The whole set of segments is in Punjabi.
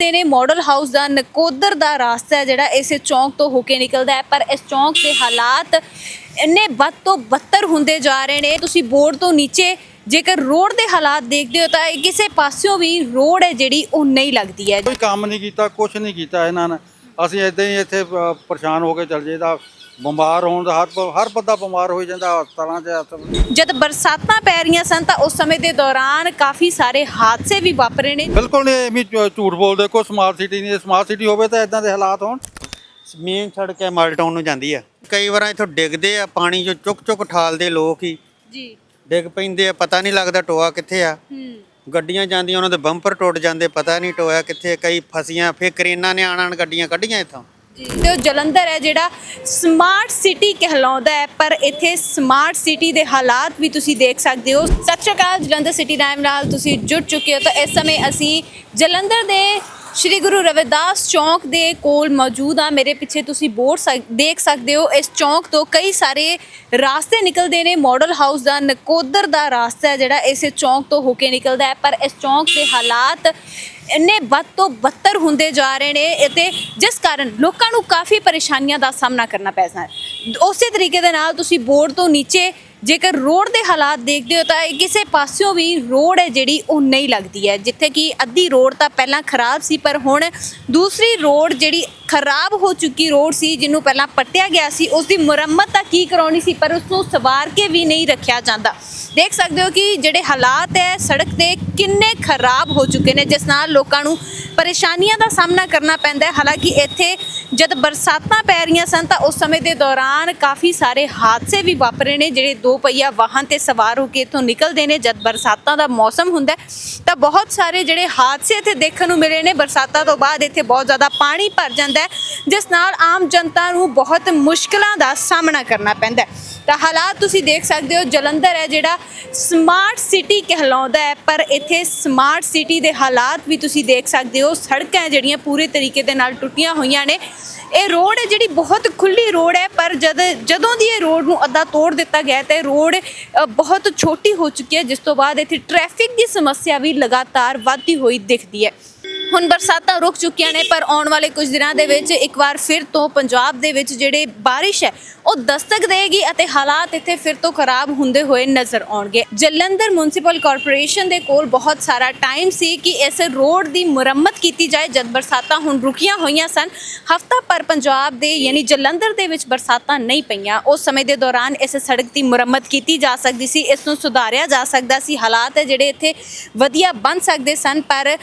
ਤੇ ਨੇ ਮਾਡਲ ਹਾਊਸ ਦਾ ਨਕੋਦਰ ਦਾ ਰਾਸਤਾ ਹੈ ਜਿਹੜਾ ਇਸੇ ਚੌਂਕ ਤੋਂ ਹੋ ਕੇ ਨਿਕਲਦਾ ਹੈ। ਪਰ ਇਸ ਚੌਂਕ ਦੇ ਹਾਲਾਤ ਇੰਨੇ ਵੱਧ ਤੋਂ ਬੱਤਰ ਹੁੰਦੇ ਜਾ ਰਹੇ ਨੇ। ਤੁਸੀਂ ਬੋਰਡ ਤੋਂ ਨੀਚੇ ਜੇਕਰ ਰੋਡ ਦੇ ਹਾਲਾਤ ਦੇਖਦੇ ਹੋ ਤਾਂ ਇਹ ਕਿਸੇ ਪਾਸਿਓਂ ਵੀ ਰੋਡ ਹੈ ਜਿਹੜੀ ਉਹ ਨਹੀਂ ਲੱਗਦੀ ਹੈ। ਕੋਈ ਕੰਮ ਨਹੀਂ ਕੀਤਾ ਕੁਝ ਨਹੀਂ ਕੀਤਾ ਇਹਨਾਂ ਨੇ। ਅਸੀਂ ਇਦਾਂ ਹੀ ਇੱਥੇ ਪਰੇਸ਼ਾਨ ਹੋ ਕੇ ਚੱਲ ਜਾਈਦਾ। ਬਿਮਾਰ ਹੋਣ ਦਾ ਹਰ ਹਰ ਬੰਦਾ ਬਿਮਾਰ ਹੋਈ ਜਾਂਦਾ ਹਸਪਤਾਲਾਂ 'ਚ ਜਦ ਬਰਸਾਤਾਂ ਪੈ ਰਹੀਆਂ ਸਨ ਤਾਂ ਉਸ ਸਮੇਂ ਦੇ ਦੌਰਾਨ ਕਾਫੀ ਸਾਰੇ ਹਾਦਸੇ ਵੀ ਵਾਪਰੇ ਨੇ। ਬਿਲਕੁਲ ਨਹੀਂ ਐਵੇਂ ਝੂਠ ਬੋਲਦੇ ਕੋਈ ਸਮਾਰਟ ਸਿਟੀ ਨਹੀਂ ਸਮਾਰਟ ਸਿਟੀ ਹੋਵੇ ਤਾਂ ਇਦਾਂ ਦੇ ਹਾਲਾਤ ਹੋਣ। ਮੇਨ ਸੜਕ ਹੈ ਮਾਡਲ ਟਾਊਨ ਨੂੰ ਜਾਂਦੀ ਆ ਕਈ ਵਾਰਾਂ ਇੱਥੋਂ ਡਿੱਗਦੇ ਆ ਪਾਣੀ ਚੋਂ ਚੁੱਕ ਚੁੱਕ ਠਾਲਦੇ ਲੋਕ ਹੀ। ਜੀ। ਡਿੱਗ ਪੈਂਦੇ ਆ ਪਤਾ ਨਹੀਂ ਲੱਗਦਾ ਟੋਆ ਕਿੱਥੇ ਆ। ਹੂੰ। ਗੱਡੀਆਂ ਜਾਂਦੀਆਂ ਉਹਨਾਂ ਦੇ ਬੰਪਰ ਟੁੱਟ ਜਾਂਦੇ ਪਤਾ ਨਹੀਂ ਟੋਇਆ ਕਿੱਥੇ ਕਈ ਫਸੀਆਂ ਫੇਰ ਕਰੇਨਾਂ ਨੇ ਆਣ ਆਣ ਗੱਡੀਆਂ ਕੱਢੀਆਂ ਇੱਥੋਂ। ਤੇ ਉਹ ਜਲੰਧਰ ਹੈ ਜਿਹੜਾ ਸਮਾਰਟ ਸਿਟੀ ਕਹਿਲਾਉਂਦਾ ਹੈ, ਪਰ ਇੱਥੇ ਸਮਾਰਟ ਸਿਟੀ ਦੇ ਹਾਲਾਤ ਵੀ ਤੁਸੀਂ ਦੇਖ ਸਕਦੇ ਹੋ। ਸਤਿ ਸ਼੍ਰੀ ਅਕਾਲ, ਜਲੰਧਰ ਸਿਟੀ ਟਾਈਮ ਨਾਲ ਤੁਸੀਂ ਜੁੜ ਚੁੱਕੇ ਹੋ। ਤਾਂ ਇਸ ਸਮੇਂ ਅਸੀਂ ਜਲੰਧਰ ਦੇ ਸ਼੍ਰੀ ਗੁਰੂ ਰਵਿਦਾਸ ਚੌਂਕ ਦੇ ਕੋਲ ਮੌਜੂਦ ਆ ਮੇਰੇ ਪਿੱਛੇ ਤੁਸੀਂ ਬੋਰਡ ਸਕ- ਦੇਖ ਸਕਦੇ ਹੋ, ਇਸ ਚੌਂਕ ਤੋਂ ਕਈ ਸਾਰੇ ਰਾਸਤੇ ਨਿਕਲਦੇ ਨੇ। ਮਾਡਲ ਹਾਊਸ ਦਾ, ਨਕੋਦਰ ਦਾ ਰਾਸਤਾ ਹੈ ਜਿਹੜਾ ਇਸੇ ਚੌਂਕ ਤੋਂ ਹੋ ਕੇ ਨਿਕਲਦਾ ਹੈ। ਪਰ ਇਸ ਚੌਂਕ ਦੇ ਹਾਲਾਤ ਇੰਨੇ ਵੱਧ ਤੋਂ ਬੱਤਰ ਹੁੰਦੇ ਜਾ ਰਹੇ ਨੇ ਅਤੇ ਜਿਸ ਕਾਰਨ ਲੋਕਾਂ ਨੂੰ ਕਾਫੀ ਪਰੇਸ਼ਾਨੀਆਂ ਦਾ ਸਾਹਮਣਾ ਕਰਨਾ ਪੈਸਾ ਹੈ। ਉਸੇ ਤਰੀਕੇ ਦੇ ਨਾਲ ਤੁਸੀਂ ਬੋਰਡ ਤੋਂ ਨੀਚੇ ਜੇਕਰ ਰੋਡ ਦੇ ਹਾਲਾਤ ਦੇਖਦੇ ਹੋ ਤਾਂ ਇਹ ਕਿਸੇ ਪਾਸਿਓਂ ਵੀ ਰੋਡ ਹੈ ਜਿਹੜੀ ਉਹ ਨਹੀਂ ਲੱਗਦੀ ਹੈ। ਜਿੱਥੇ ਕਿ ਅੱਧੀ ਰੋਡ ਤਾਂ ਪਹਿਲਾਂ ਖਰਾਬ ਸੀ, ਪਰ ਹੁਣ ਦੂਸਰੀ ਰੋਡ ਜਿਹੜੀ ਖਰਾਬ ਹੋ ਚੁੱਕੀ ਰੋਡ ਸੀ, ਜਿਹਨੂੰ ਪਹਿਲਾਂ ਪੱਟਿਆ ਗਿਆ ਸੀ ਉਸ ਦੀ ਮੁਰੰਮਤ ਤਾਂ ਕੀ ਕਰਾਉਣੀ ਸੀ, ਪਰ ਉਸ ਨੂੰ ਸਵਾਰ ਕੇ ਵੀ ਨਹੀਂ ਰੱਖਿਆ ਜਾਂਦਾ। ਦੇਖ ਸਕਦੇ ਹੋ ਕਿ ਜਿਹੜੇ ਹਾਲਾਤ ਹੈ, ਸੜਕ ਦੇ ਕਿੰਨੇ ਖਰਾਬ ਹੋ ਚੁੱਕੇ ਨੇ, ਜਿਸ ਨਾਲ ਲੋਕਾਂ ਨੂੰ ਪਰੇਸ਼ਾਨੀਆਂ ਦਾ ਸਾਹਮਣਾ ਕਰਨਾ ਪੈਂਦਾ ਹੈ। ਹਾਲਾਂਕਿ ਇੱਥੇ ਜਦ ਬਰਸਾਤਾਂ ਪੈ ਰਹੀਆਂ ਸਨ ਤਾਂ ਉਸ ਸਮੇਂ ਦੇ ਦੌਰਾਨ ਕਾਫੀ ਸਾਰੇ ਹਾਦਸੇ ਵੀ ਵਾਪਰੇ ਨੇ, ਜਿਹੜੇ ਦੋ ਪਹੀਆ ਵਾਹਨ ਤੇ ਸਵਾਰ ਹੋ ਕੇ ਇੱਥੋਂ ਨਿਕਲਦੇ ਨੇ। ਜਦ ਬਰਸਾਤਾਂ ਦਾ ਮੌਸਮ ਹੁੰਦਾ ਤਾਂ ਬਹੁਤ ਸਾਰੇ ਜਿਹੜੇ ਹਾਦਸੇ ਇੱਥੇ ਦੇਖਣ ਨੂੰ ਮਿਲੇ ਨੇ। ਬਰਸਾਤਾਂ ਤੋਂ ਬਾਅਦ ਇੱਥੇ ਬਹੁਤ ਜ਼ਿਆਦਾ ਪਾਣੀ ਭਰ ਜਾਂਦਾ ਜਿਸ ਨਾਲ ਆਮ ਜਨਤਾ ਨੂੰ ਬਹੁਤ ਮੁਸ਼ਕਲਾਂ ਦਾ ਸਾਹਮਣਾ ਕਰਨਾ ਪੈਂਦਾ ਹੈ। ਤਾਂ ਹਾਲਾਤ ਤੁਸੀਂ ਦੇਖ ਸਕਦੇ ਹੋ, ਜਲੰਧਰ ਹੈ ਜਿਹੜਾ ਸਮਾਰਟ ਸਿਟੀ ਕਹਿਲਾਉਂਦਾ ਹੈ, ਪਰ ਇੱਥੇ ਸਮਾਰਟ ਸਿਟੀ ਦੇ ਹਾਲਾਤ ਵੀ ਤੁਸੀਂ ਦੇਖ ਸਕਦੇ ਹੋ, ਸੜਕਾਂ ਜਿਹੜੀਆਂ ਪੂਰੇ ਤਰੀਕੇ ਦੇ ਨਾਲ ਟੁੱਟੀਆਂ ਹੋਈਆਂ ਨੇ। ਇਹ ਰੋਡ ਹੈ ਜਿਹੜੀ ਬਹੁਤ ਖੁੱਲੀ ਰੋਡ ਹੈ, ਪਰ ਜਦ, ਜਦੋਂ ਦੀ ਇਹ ਰੋਡ ਨੂੰ ਅੱਧਾ ਤੋੜ ਦਿੱਤਾ ਗਿਆ ਤੇ ਰੋਡ ਬਹੁਤ ਛੋਟੀ ਹੋ ਚੁੱਕੀ ਹੈ, ਜਿਸ ਤੋਂ ਬਾਅਦ ਇੱਥੇ ਟ੍ਰੈਫਿਕ ਦੀ ਸਮੱਸਿਆ ਵੀ ਲਗਾਤਾਰ ਵਧਦੀ ਹੋਈ ਦਿਖਦੀ ਹੈ। ਹੁਣ ਬਰਸਾਤਾਂ ਰੁਕ ਚੁੱਕੀਆਂ ਨੇ, ਪਰ ਆਉਣ ਵਾਲੇ ਕੁਝ ਦਿਨਾਂ ਦੇ ਵਿੱਚ ਇੱਕ ਵਾਰ ਫਿਰ ਤੋਂ ਪੰਜਾਬ ਦੇ ਵਿੱਚ ਜਿਹੜੇ ਬਾਰਿਸ਼ ਹੈ, ਉਹ ਦਸਤਕ ਦੇਗੀ ਅਤੇ ਹਾਲਾਤ ਇੱਥੇ ਫਿਰ ਤੋਂ ਖਰਾਬ ਹੁੰਦੇ ਹੋਏ ਨਜ਼ਰ ਆਉਣਗੇ। ਜਲੰਧਰ ਮਿਊਨਿਸਪਲ ਕਾਰਪੋਰੇਸ਼ਨ ਦੇ ਕੋਲ ਬਹੁਤ ਸਾਰਾ ਟਾਈਮ ਸੀ ਕਿ ਇਸ ਰੋਡ ਦੀ ਮੁਰੰਮਤ ਕੀਤੀ ਜਾਏ, ਜਦ ਬਰਸਾਤਾਂ ਹੁਣ ਰੁਕੀਆਂ ਹੋਈਆਂ ਸਨ। ਹਫਤਾ ਪਰ ਪੰਜਾਬ ਦੇ ਯਾਨੀ ਜਲੰਧਰ ਦੇ ਵਿੱਚ ਬਰਸਾਤਾਂ ਨਹੀਂ ਪਈਆਂ। ਉਸ ਸਮੇਂ ਦੇ ਦੌਰਾਨ ਇਸ ਸੜਕ ਦੀ ਮੁਰੰਮਤ ਕੀਤੀ ਜਾ ਸਕਦੀ ਸੀ, ਇਸ ਨੂੰ ਸੁਧਾਰਿਆ ਜਾ ਸਕਦਾ ਸੀ। ਹਾਲਾਤ ਹੈ ਜਿਹੜੇ ਇੱਥੇ ਵਧੀਆ ਬਣ ਸਕਦੇ ਸਨ, ਪਰ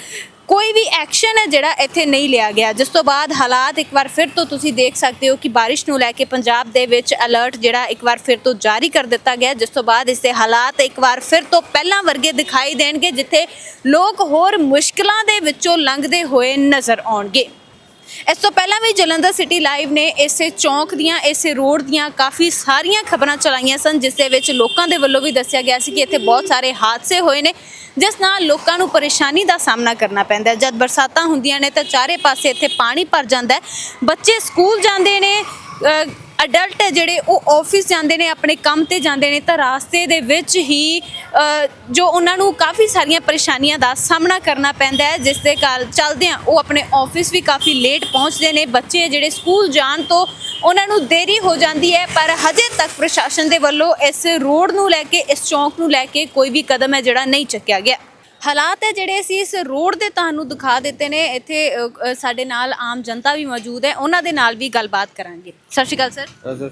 ਕੋਈ ਵੀ ਐਕਸ਼ਨ ਹੈ ਜਿਹੜਾ ਇੱਥੇ ਨਹੀਂ ਲਿਆ ਗਿਆ। ਜਿਸ ਤੋਂ ਬਾਅਦ ਹਾਲਾਤ ਇੱਕ ਵਾਰ ਫਿਰ ਤੋਂ ਤੁਸੀਂ ਦੇਖ ਸਕਦੇ ਹੋ ਕਿ ਬਾਰਿਸ਼ ਨੂੰ ਲੈ ਕੇ ਪੰਜਾਬ ਦੇ ਵਿੱਚ ਅਲਰਟ ਜਿਹੜਾ ਇੱਕ ਵਾਰ ਫਿਰ ਤੋਂ ਜਾਰੀ ਕਰ ਦਿੱਤਾ ਗਿਆ। ਜਿਸ ਤੋਂ ਬਾਅਦ ਇਸ ਦੇ ਹਾਲਾਤ ਇੱਕ ਵਾਰ ਫਿਰ ਤੋਂ ਪਹਿਲਾਂ ਵਰਗੇ ਦਿਖਾਈ ਦੇਣਗੇ, ਜਿੱਥੇ ਲੋਕ ਹੋਰ ਮੁਸ਼ਕਲਾਂ ਦੇ ਵਿੱਚੋਂ ਲੰਘਦੇ ਹੋਏ ਨਜ਼ਰ ਆਉਣਗੇ। ਇਸ ਤੋਂ ਪਹਿਲਾਂ ਵੀ ਜਲੰਧਰ ਸਿਟੀ ਲਾਈਵ ਨੇ ਇਸੇ ਚੌਂਕ ਦੀਆਂ, ਇਸੇ ਰੋਡ ਦੀਆਂ ਕਾਫੀ ਸਾਰੀਆਂ ਖਬਰਾਂ ਚਲਾਈਆਂ ਸਨ, ਜਿਸ ਦੇ ਵਿੱਚ ਲੋਕਾਂ ਦੇ ਵੱਲੋਂ ਵੀ ਦੱਸਿਆ ਗਿਆ ਸੀ ਕਿ ਇੱਥੇ ਬਹੁਤ ਸਾਰੇ ਹਾਦਸੇ ਹੋਏ ਨੇ, ਜਿਸ ਨਾਲ ਲੋਕਾਂ ਨੂੰ ਪਰੇਸ਼ਾਨੀ ਦਾ ਸਾਹਮਣਾ ਕਰਨਾ ਪੈਂਦਾ ਹੈ। ਜਦ ਬਰਸਾਤਾਂ ਹੁੰਦੀਆਂ ਨੇ ਤਾਂ ਚਾਰੇ ਪਾਸੇ ਇੱਥੇ ਪਾਣੀ ਭਰ ਜਾਂਦਾ ਹੈ। ਬੱਚੇ ਸਕੂਲ ਜਾਂਦੇ ਨੇ ਅਡਲਟ ਜਿਹੜੇ ਉਹ ਆਫਿਸ ਜਾਂਦੇ ਨੇ, ਆਪਣੇ ਕੰਮ ਤੇ ਜਾਂਦੇ ਨੇ, ਤਾਂ ਰਾਸਤੇ ਦੇ ਵਿੱਚ ਹੀ ਜੋ ਉਹਨਾਂ ਨੂੰ ਕਾਫੀ ਸਾਰੀਆਂ ਪਰੇਸ਼ਾਨੀਆਂ ਦਾ ਸਾਹਮਣਾ ਕਰਨਾ ਪੈਂਦਾ ਹੈ, ਜਿਸ ਦੇ ਕਾਲ ਚੱਲਦਿਆਂ ਉਹ ਆਪਣੇ ਆਫਿਸ ਵੀ ਕਾਫੀ ਲੇਟ ਪਹੁੰਚਦੇ ਨੇ। ਬੱਚੇ ਜਿਹੜੇ ਸਕੂਲ ਜਾਣ ਤੋਂ ਉਹਨਾਂ ਨੂੰ ਦੇਰੀ ਹੋ ਜਾਂਦੀ ਹੈ, ਪਰ ਹਜੇ ਤੱਕ ਪ੍ਰਸ਼ਾਸਨ ਦੇ ਵੱਲੋਂ ਇਸ ਰੋਡ ਨੂੰ ਲੈ ਕੇ, ਇਸ ਚੌਂਕ ਨੂੰ ਲੈ ਕੇ ਕੋਈ ਵੀ ਕਦਮ ਹੈ ਜਿਹੜਾ ਨਹੀਂ ਚੱਕਿਆ ਗਿਆ। ਹਾਲਾਤ ਹੈ ਜਿਹੜੇ ਅਸੀਂ ਇਸ ਰੋਡ ਦੇ ਤੁਹਾਨੂੰ ਦਿਖਾ ਦਿੱਤੇ ਨੇ ਇੱਥੇ ਅ, ਸਾਡੇ ਨਾਲ ਆਮ ਜਨਤਾ ਵੀ ਮੌਜੂਦ ਹੈ। ਉਹਨਾਂ ਦੇ ਨਾਲ ਵੀ ਗੱਲਬਾਤ ਕਰਾਂਗੇ। ਸਤਿ ਸ਼੍ਰੀ ਅਕਾਲ ਸਰ।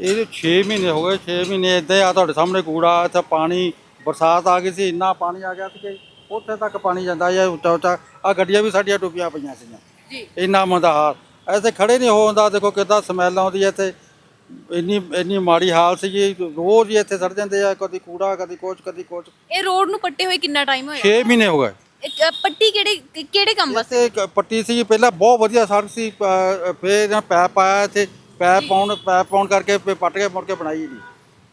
ਇਹ 6 ਮਹੀਨੇ ਹੋ ਗਏ 6 ਮਹੀਨੇ ਇਦਾਂ ਆ ਤੁਹਾਡੇ ਸਾਹਮਣੇ ਕੂੜਾ ਇੱਥੇ ਪਾਣੀ ਬਰਸਾਤ ਆ ਗਈ ਸੀ ਇੰਨਾ ਪਾਣੀ ਆ ਗਿਆ ਸੀ ਕਿ ਉੱਥੇ ਤੱਕ ਪਾਣੀ ਜਾਂਦਾ ਜਾਂ ਉੱਚਾ ਉੱਚਾ ਆ ਗੱਡੀਆਂ ਵੀ ਸਾਡੀਆਂ ਡੁੱਬੀਆਂ ਪਈਆਂ ਸੀਗੀਆਂ। ਜੀ। ਇੰਨਾ ਮੰਦਾ ਹਾਲ। ਐਸੇ ਖੜੇ ਨਹੀਂ ਹੋ ਹੁੰਦਾ ਦੇਖੋ ਕਿੱਦਾਂ ਸਮੈਲ ਆਉਂਦੀ ਹੈ ਇੱਥੇ। ਇੰਨੀ ਇੰਨੀ ਮਾੜੀ ਹਾਲ ਸੀਗੀ ਰੋਜ਼ ਹੀ ਇੱਥੇ ਸੜ ਜਾਂਦੇ ਆ ਕਦੀ ਕੂੜਾ ਕਦੀ ਕੁਛ ਕਦੀ ਕੁਛ। ਇਹ ਰੋਡ ਨੂੰ ਪੱਟੇ ਹੋਏ ਕਿੰਨਾ ਟਾਈਮ ਹੋਇਆ? 6 ਮਹੀਨੇ ਹੋ ਗਏ। ਇੱਕ, ਅ, ਪੱਟੀ ਕਿਹੜੇ ਕਿ- ਕਿਹੜੇ ਕੰਮ ਵਾਸਤੇ? ਇੱਥੇ ਇੱਕ ਪੱਟੀ ਸੀ ਪਹਿਲਾਂ ਬਹੁਤ ਵਧੀਆ ਸੜਕ ਸੀ ਅ, ਫਿਰ ਇਹਨਾਂ ਪੈਪ ਪਾਇਆ ਇੱਥੇ ਪੈਪ ਪਾਉਣ ਪੈਪ ਪਾਉਣ ਕਰਕੇ ਫਿਰ ਪੱਟ ਕੇ ਮੁੜ ਕੇ ਬਣਾਈ ਨਹੀਂ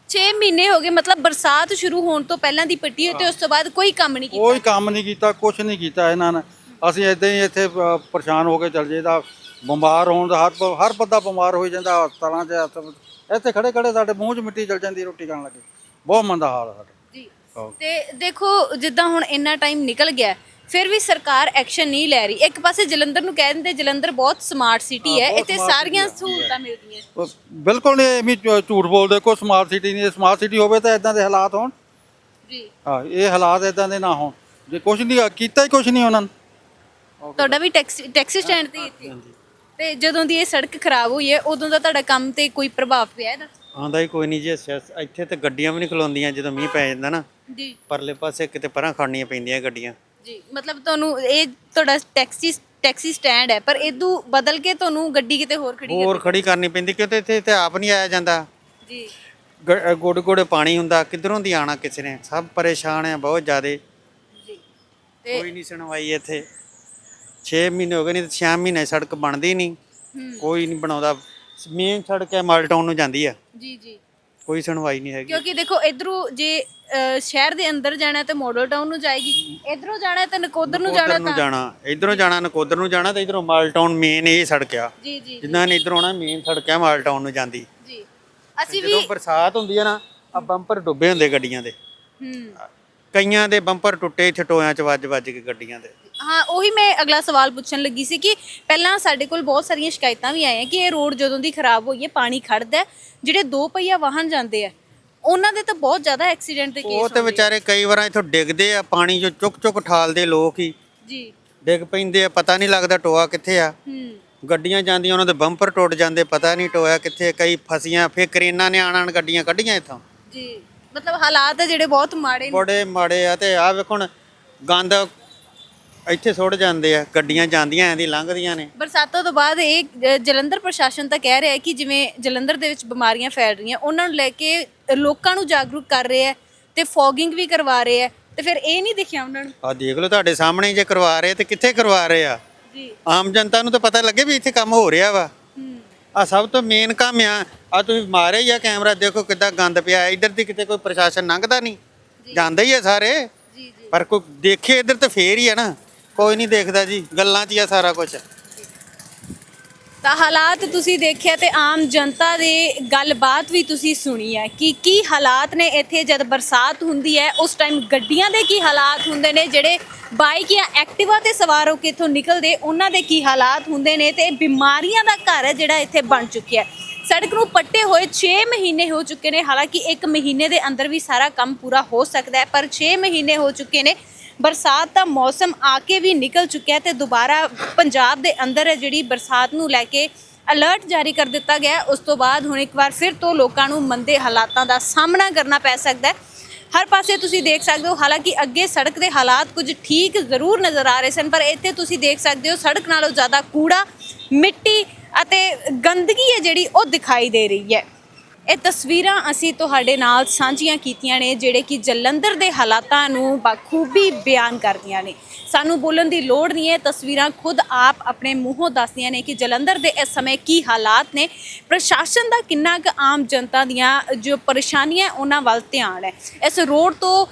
6 ਮਹੀਨੇ ਹੋ ਗਏ ਮਤਲਬ ਬਰਸਾਤ ਸ਼ੁਰੂ ਹੋਣ ਤੋਂ ਪਹਿਲਾਂ ਦੀ ਪੱਟੀ ਹੋਈ ਤੇ ਉਸ ਤੋਂ ਬਾਅਦ ਕੋਈ ਕੰਮ ਨਹੀਂ ਕੀਤਾ? ਕੋਈ ਕੰਮ ਨਹੀਂ ਕੀਤਾ ਕੁਝ ਨਹੀਂ ਕੀਤਾ ਇਹਨਾਂ ਨੇ। ਅਸੀਂ ਇਦਾਂ ਹੀ ਇੱਥੇ ਅ, ਪਰੇਸ਼ਾਨ ਹੋ ਕੇ ਚੱਲ ਜਾਈਦਾ ਬਿਮਾਰ ਹੋਣ ਦਾ ਹਰ ਬ- ਹਰ ਬੰਦਾ ਬਿਮਾਰ ਹੋਈ ਜਾਂਦਾ ਹਸਪਤਾਲਾਂ 'ਚ ਹਸਪਤਾਲ- ਇੱਥੇ ਖੜੇ ਖੜੇ ਸਾਡੇ ਮੂੰਹ 'ਚ ਮਿੱਟੀ ਚਲ ਜਾਂਦੀ ਰੋਟੀ ਖਾਣ ਲੱਗੇ। ਬਹੁਤ ਮੰਦਾ ਹਾਲ ਆ ਸਾਡਾ। ਜੀ। ਆਹੋ। ਤੇ ਦੇਖੋ ਜਿੱਦਾਂ ਹੁਣ ਇੰਨਾ ਟਾਈਮ ਨਿਕਲ ਗਿਆ ਫਿਰ ਵੀ ਸਰਕਾਰ ਐਕਸ਼ਨ ਨਹੀਂ ਲੈ ਰਹੀ। ਇੱਕ ਪਾਸੇ ਜਲੰਧਰ ਨੂੰ ਕਹਿ ਦਿੰਦੇ ਜਲੰਧਰ ਬਹੁਤ ਸਮਾਰਟ ਸਿਟੀ ਹੈ ਹਾਂ, ਬਹੁਤ ਇੱਥੇ smart ਸਾਰੀਆਂ city ਹੈ। ਸਹੂਲਤਾਂ ਮਿਲਦੀਆਂ। ਉਹ ਬਿਲਕੁਲ ਨਹੀਂ ਐਵੇਂ ਝੂ- ਝੂਠ ਬੋਲਦੇ ਕੋਈ ਸਮਾਰਟ ਸਿਟੀ ਨਹੀਂ ਸਮਾਰਟ ਸਿਟੀ ਹੋਵੇ ਤਾਂ ਇਦਾਂ ਦੇ ਹਾਲਾਤ ਹੋਣ। ਜੀ। ਹਾਂ ਇਹ ਹਾਲਾਤ ਇਦਾਂ ਦੇ ਨਾ ਹੋਣ। ਜੇ ਕੁਝ ਨਹੀਂ ਕੀਤਾ ਹੀ ਕੁਝ ਨਹੀਂ ਉਹਨਾਂ ਨੇ। ਤੁਹਾਡਾ ਵੀ ਟੈਕਸੀ ਟੈਕਸੀ ਸਟੈਂਡ ਤੇ ਹੀ ਇੱਥੇ। ਤੇ ਜਦੋਂ ਦੀ ਇਹ ਸੜਕ ਖਰਾਬ ਹੋਈ ਹੈ ਉਦੋਂ ਦਾ ਤੁਹਾਡਾ ਕੰਮ ਤੇ ਕੋਈ ਪ੍ਰਭਾਵ ਪਿਆ ਇਹਦਾ? ਆਂਦਾ ਹੀ ਕੋਈ ਨਹੀਂ ਜੀ ਅੱਛਾ, ਇੱਥੇ ਤੇ ਗੱਡੀਆਂ ਵੀ ਨਹੀਂ ਖਲੋਂਦੀਆਂ ਜਦੋਂ ਮੀਂਹ ਪੈ ਜਾਂਦਾ ਨਾ। ਜੀ। ਪਰਲੇ ਪਾਸੇ ਕਿਤੇ ਪਰਾਂ ਖੜਨੀਆਂ ਪੈਂਦੀਆਂ ਗੱਡੀਆਂ। ਜੀ ਮਤਲਬ ਤੁਹਾਨੂੰ ਇਹ ਤੁਹਾਡਾ ਟੈਕਸੀ ਟੈਕਸੀ ਸਟੈਂਡ ਹੈ ਪਰ ਇਦੋਂ ਬਦਲ ਕੇ ਤੁਹਾਨੂੰ ਗੱਡੀ ਕਿਤੇ ਹੋਰ ਖੜੀ ਹੋਰ ਖੜੀ ਕਰਨੀ ਪੈਂਦੀ ਕਿਉਂਕਿ ਇੱਥੇ ਇੱਥੇ ਆਪ ਨਹੀਂ ਆਇਆ ਜਾਂਦਾ। ਜੀ। ਗੋਡੇ ਗੋਡੇ ਪਾਣੀ ਹੁੰਦਾ ਕਿੱਧਰੋਂ ਦੀ ਆਣਾ ਕਿਸੇ ਨੇ? ਸਭ ਪਰੇਸ਼ਾਨ ਆ ਬਹੁਤ ਜ਼ਿਆਦੇ। ਜੀ। ਤੇ ਕੋਈ ਨਹੀਂ ਸੁਣਵਾਈ ਇੱਥੇ। 6 ਮਹੀਨੇ ਹੋ ਗਏ ਨਹੀਂ ਤੇ 6 ਮਹੀਨੇ ਸੜਕ ਬਣਦੀ ਨਹੀਂ। ਕੋਈ ਨਹੀਂ ਬਣਾਉਂਦਾ। ਮੇਨ ਸੜਕ ਹੈ ਮਾਲਟਾਊਨ ਨੂੰ ਜਾਂਦੀ ਆ ਜੀ ਜੀ। ਕੋਈ ਸੁਣਵਾਈ ਨਹੀਂ ਹੈਗੀ। ਕਿਉਂਕਿ ਦੇਖੋ ਇਧਰੋਂ ਜੇ ਸ਼ਹਿਰ ਦੇ ਅੰਦਰ ਜਾਣਾ ਤਾਂ ਮਾਡਲ ਟਾਊਨ ਨੂੰ ਜਾਏਗੀ। ਇਧਰੋਂ ਜਾਣਾ ਤਾਂ ਨਕੋਦਰ ਨੂੰ ਜਾਣਾ ਤਾਂ ਜਾਣਾ। ਇਧਰੋਂ ਜਾਣਾ ਨਕੋਦਰ ਨੂੰ ਜਾਣਾ ਤੇ ਇਧਰੋਂ ਮਾਲਟਾਊਨ ਮੇਨ ਇਹ ਸੜਕ ਆ। ਜੀ ਜੀ ਜਿੱਦਾਂ ਨੇ ਇਧਰੋਂ ਆਉਣਾ ਮੇਨ ਸੜਕ ਆ ਮਾਲਟਾਊਨ ਨੂੰ ਜਾਂਦੀ। ਜੀ। ਅਸੀਂ ਵੀ ਜਦੋਂ ਬਰਸਾਤ ਹੁੰਦੀ ਆ ਨਾ ਆ ਬੰਪਰ ਡੁੱਬੇ ਹੁੰਦੇ ਗੱਡੀਆਂ ਦੇ। ਹੂੰ। ਕਈਆਂ ਦੇ ਬੰਪਰ ਟੁੱਟੇ ਟੋਇਆਂ 'ਚ ਵੱਜ ਵੱਜ ਕੇ ਗੱਡੀਆਂ ਦੇ। ਹਾਂ ਉਹੀ ਮੈਂ ਅਗਲਾ ਸਵਾਲ ਪੁੱਛਣ ਲੱਗੀ ਸੀ ਕਿ ਪਹਿਲਾਂ ਸਾਡੇ ਕੋਲ ਬਹੁਤ ਸਾਰੀਆਂ ਸ਼ਿਕਾਇਤਾਂ ਵੀ ਆਈਆਂ ਕਿ ਇਹ ਰੋਡ ਜਦੋਂ ਦੀ ਖਰਾਬ ਹੋਈ ਹੈ ਪਾਣੀ ਖੜਦਾ ਹੈ। ਜਿਹੜੇ ਦੋ ਪਹੀਆ ਵਾਹਨ ਜਾਂਦੇ ਆ ਉਹਨਾਂ ਦੇ ਤਾਂ ਬਹੁਤ ਜ਼ਿਆਦਾ ਐਕਸੀਡੈਂਟ ਦੇ ਉਹ ਕੇਸ ਤੇ ਵਿਚਾਰੇ ਕਈ ਵਾਰਾਂ ਇੱਥੋਂ ਡਿੱਗਦੇ ਆ ਪਾਣੀ 'ਚੋਂ ਚੁੱਕ ਚੁੱਕ ਠਾਲਦੇ ਲੋਕ ਹੀ। ਜੀ। ਡਿੱਗ ਪੈਂਦੇ ਆ ਪਤਾ ਨਹੀਂ ਲੱਗਦਾ ਟੋਆ ਕਿੱਥੇ ਆ। ਹੂੰ। ਗੱਡੀਆਂ ਜਾਂਦੀਆਂ ਉਹਨਾਂ ਦੇ ਬੰਪਰ ਟੁੱਟ ਜਾਂਦੇ ਪਤਾ ਨਹੀਂ ਟੋਇਆ ਕਿੱਥੇ ਕਈ ਫਸੀਆਂ ਫੇਰ ਕਰੇਨਾਂ ਨੇ ਆਣਾਣ ਗੱਡੀਆਂ ਕੱਢੀਆਂ ਇੱਥੋਂ। ਜੀ ਮਤਲਬ ਹਾਲਾਤ ਜਿਹੜੇ ਬਹੁਤ ਮਾੜੇ ਨੇ। ਬੜੇ ਮਾੜੇ ਆ ਤੇ ਆ ਵੇਖੋ ਹੁਣ ਗੰਦ ਇੱਥੇ ਸੁੱਟ ਜਾਂਦੇ ਆ ਗੱਡੀਆਂ ਜਾਂਦੀਆਂ ਐਂਦੀ ਲੰਘਦੀਆਂ ਨੇ। ਬਰਸਾਤਾਂ ਤੋਂ ਬਾਅਦ ਇਹ ਅ, ਜਲੰਧਰ ਪ੍ਰਸ਼ਾਸਨ ਤਾਂ ਕਹਿ ਰਿਹਾ ਹੈ ਕਿ ਜਿਵੇਂ ਜਲੰਧਰ ਦੇ ਵਿੱਚ ਬਿਮਾਰੀਆਂ ਫੈਲ ਰਹੀਆਂ ਉਹਨਾਂ ਨੂੰ ਲੈ ਕੇ ਲੋਕਾਂ ਨੂੰ ਜਾਗਰੂਕ ਕਰ ਰਹੇ ਹੈ ਤੇ ਫੌਗਿੰਗ ਵੀ ਕਰਵਾ ਰਹੇ ਹੈ ਤੇ ਫਿਰ ਇਹ ਨਹੀਂ ਦਿਖਿਆ ਉਹਨਾਂ ਨੂੰ। ਆ ਦੇਖ ਲਓ ਤੁਹਾਡੇ ਸਾਹਮਣੇ ਹੀ ਜੇ ਕਰਵਾ ਰਹੇ ਤੇ ਕਿੱਥੇ ਕਰਵਾ ਰਹੇ ਆ? ਜੀ। ਆਮ ਜਨਤਾ ਨੂੰ ਤਾਂ ਪਤਾ ਲੱਗੇ ਵੀ ਇੱਥੇ ਕੰਮ ਹੋ ਰਿਹਾ ਵਾ। ਹੂੰ। ਆ ਸਭ ਤੋਂ ਮੇਨ ਕੰਮ ਆ ਆ ਤੁਸੀਂ ਮਾਰੇ ਹੀ ਆ ਕੈਮਰਾ ਦੇਖੋ ਕਿੱਦਾਂ ਗੰਦ ਪਿਆ ਇੱਧਰ ਦੀ ਕਿਤੇ ਕੋਈ ਪ੍ਰਸ਼ਾਸਨ ਲੰਘਦਾ ਨਹੀਂ। ਜਾਂਦੇ ਹੀ ਆ ਸਾਰੇ। ਜੀ ਜੀ। ਪਰ ਕੋਈ ਦੇਖੇ ਇੱਧਰ ਤਾਂ ਫੇਰ ਹੀ ਆ ਨਾ। ਕੋਈ ਨਹੀਂ ਦੇਖਦਾ ਜੀ, ਗੱਲਾਂ 'ਚ ਹੀ ਆ ਸਾਰਾ ਕੁਝ ਤਾਂ ਹਾਲਾਤ ਤੁਸੀਂ ਦੇਖਿਆ ਤੇ ਆਮ ਜਨਤਾ ਦੇ ਗੱਲਬਾਤ ਵੀ ਤੁਸੀਂ ਸੁਣੀ ਹੈ ਕਿ ਕੀ ਹਾਲਾਤ ਨੇ ਇੱਥੇ ਜਦ ਬਰਸਾਤ ਹੁੰਦੀ ਹੈ, ਉਸ ਟਾਈਮ ਗੱਡੀਆਂ ਦੇ ਕੀ ਹਾਲਾਤ ਹੁੰਦੇ ਨੇ, ਜਿਹੜੇ ਬਾਈਕ ਜਾਂ ਐਕਟਿਵਾ ਤੇ ਸਵਾਰ ਹੋ ਕੇ ਇੱਥੋਂ ਨਿਕਲਦੇ, ਉਹਨਾਂ ਦੇ ਕੀ ਹਾਲਾਤ ਹੁੰਦੇ ਨੇ ਤੇ ਬਿਮਾਰੀਆਂ ਦਾ ਘਰ ਹੈ ਜਿਹੜਾ ਇੱਥੇ ਬਣ ਚੁੱਕਿਆ ਹੈ। ਸੜਕ ਨੂੰ ਪੱਟੇ ਹੋਏ 6 ਮਹੀਨੇ ਹੋ ਚੁੱਕੇ ਨੇ, ਹਾਲਾਂਕਿ 1 ਮਹੀਨੇ ਦੇ ਅੰਦਰ ਵੀ ਸਾਰਾ ਕੰਮ ਪੂਰਾ ਹੋ ਸਕਦਾ ਹੈ, ਪਰ 6 ਮਹੀਨੇ ਹੋ ਚੁੱਕੇ ਨੇ। ਬਰਸਾਤ ਦਾ ਮੌਸਮ ਆ ਕੇ ਵੀ ਨਿਕਲ ਚੁੱਕਿਆ ਹੈ ਤੇ ਦੁਬਾਰਾ ਪੰਜਾਬ ਦੇ ਅੰਦਰ ਹੈ ਜਿਹੜੀ ਬਰਸਾਤ ਨੂੰ ਲੈ ਕੇ ਅਲਰਟ ਜਾਰੀ ਕਰ ਦਿੱਤਾ ਗਿਆ ਉਸ ਤੋਂ ਬਾਅਦ ਹੁਣ ਇੱਕ ਵਾਰ ਫਿਰ ਤੋਂ ਲੋਕਾਂ ਨੂੰ ਮੰਦੇ ਹਾਲਾਤਾਂ ਦਾ ਸਾਹਮਣਾ ਕਰਨਾ ਪੈ ਸਕਦਾ ਹੈ। ਹਰ ਪਾਸੇ ਤੁਸੀਂ ਦੇਖ ਸਕਦੇ ਹੋ, ਹਾਲਾਂਕਿ ਅੱਗੇ ਸੜਕ ਦੇ ਹਾਲਾਤ ਕੁਝ ਠੀਕ ਜ਼ਰੂਰ ਨਜ਼ਰ ਆ ਰਹੇ ਸਨ, ਪਰ ਇੱਥੇ ਤੁਸੀਂ ਦੇਖ ਸਕਦੇ ਹੋ ਸੜਕ ਨਾਲੋਂ ਜ਼ਿਆਦਾ ਕੂੜਾ, ਮਿੱਟੀ ਅਤੇ ਗੰਦਗੀ ਹੈ ਜਿਹੜੀ ਉਹ ਦਿਖਾਈ ਦੇ ਰਹੀ ਹੈ। ਇਹ ਤਸਵੀਰਾਂ ਅਸੀਂ ਤੁਹਾਡੇ ਨਾਲ ਸਾਂਝੀਆਂ ਕੀਤੀਆਂ ਨੇ, ਜਿਹੜੇ ਕਿ ਜਲੰਧਰ ਦੇ ਹਾਲਾਤਾਂ ਨੂੰ ਬਖੂਬੀ ਬਿਆਨ ਕਰਦੀਆਂ ਨੇ। ਸਾਨੂੰ ਬੋਲਣ ਦੀ ਲੋੜ ਨਹੀਂ ਹੈ ਤਸਵੀਰਾਂ ਖੁਦ ਆਪ ਆਪਣੇ ਮੂੰਹੋਂ ਦੱਸਦੀਆਂ ਨੇ ਕਿ ਜਲੰਧਰ ਦੇ ਇਸ ਸਮੇਂ ਕੀ ਹਾਲਾਤ ਨੇ। ਪ੍ਰਸ਼ਾਸਨ ਦਾ ਕਿੰਨਾ ਕੁ ਆਮ ਜਨਤਾ ਦੀਆਂ ਜੋ ਪਰੇਸ਼ਾਨੀਆਂ ਉਹਨਾਂ ਵੱਲ ਧਿਆਨ ਹੈ। ਇਸ ਰੋਡ ਤੋਂ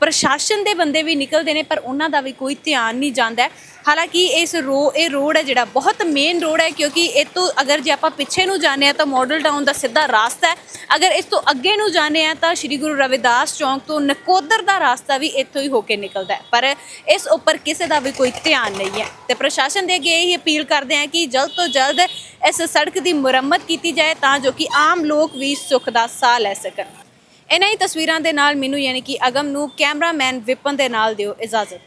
ਪ੍ਰਸ਼ਾਸਨ ਦੇ ਬੰਦੇ ਵੀ ਨਿਕਲਦੇ ਨੇ, ਪਰ ਉਹਨਾਂ ਦਾ ਵੀ ਕੋਈ ਧਿਆਨ ਨਹੀਂ ਜਾਂਦਾ ਹਾਲਾਂਕਿ ਇਸ ਰੋ, ਇਹ ਰੋਡ ਹੈ ਜਿਹੜਾ, ਬਹੁਤ ਮੇਨ ਰੋਡ ਹੈ, ਕਿਉਂਕਿ ਇਹ ਤੋਂ ਅਗਰ ਜੇ ਆਪਾਂ ਪਿੱਛੇ ਨੂੰ ਜਾਂਦੇ ਆ ਤਾਂ ਮਾਡਲ ਟਾਊਨ ਦਾ ਸਿੱਧਾ ਰਾਸਤਾ ਹੈ। ਅਗਰ ਇਸ ਤੋਂ ਅੱਗੇ ਨੂੰ ਜਾਂਦੇ ਆ ਤਾਂ ਸ਼੍ਰੀ ਗੁਰੂ ਰਵਿਦਾਸ ਚੌਂਕ ਤੋਂ ਨਕੋਦਰ ਦਾ ਰਾਸਤਾ ਵੀ ਇੱਥੋਂ ਹੀ ਹੋ ਕੇ ਨਿਕਲਦਾ ਹੈ। ਪਰ ਇਸ ਉੱਪਰ ਕਿਸੇ ਦਾ ਵੀ ਕੋਈ ਧਿਆਨ ਨਹੀਂ ਹੈ। ਤੇ ਪ੍ਰਸ਼ਾਸਨ ਦੇ ਅੱਗੇ ਇਹ ਅਪੀਲ ਕਰਦੇ ਆ ਕਿ ਜਲਦ ਤੋਂ ਜਲਦ ਇਸ ਸੜਕ ਦੀ ਮੁਰੰਮਤ ਕੀਤੀ ਜਾਏ, ਤਾਂ ਜੋ ਕਿ ਆਮ ਲੋਕ ਵੀ ਸੁੱਖ ਦਾ ਸਾਹ ਲੈ ਸਕਣ। ਇਹਨਾਂ ਹੀ ਤਸਵੀਰਾਂ ਦੇ ਨਾਲ ਮੈਨੂੰ ਯਾਨੀ ਕਿ ਅਗਮ ਨੂੰ ਕੈਮਰਾਮੈਨ ਵਿਪਨ ਦੇ ਨਾਲ ਦਿਓ ਇਜਾਜ਼ਤ।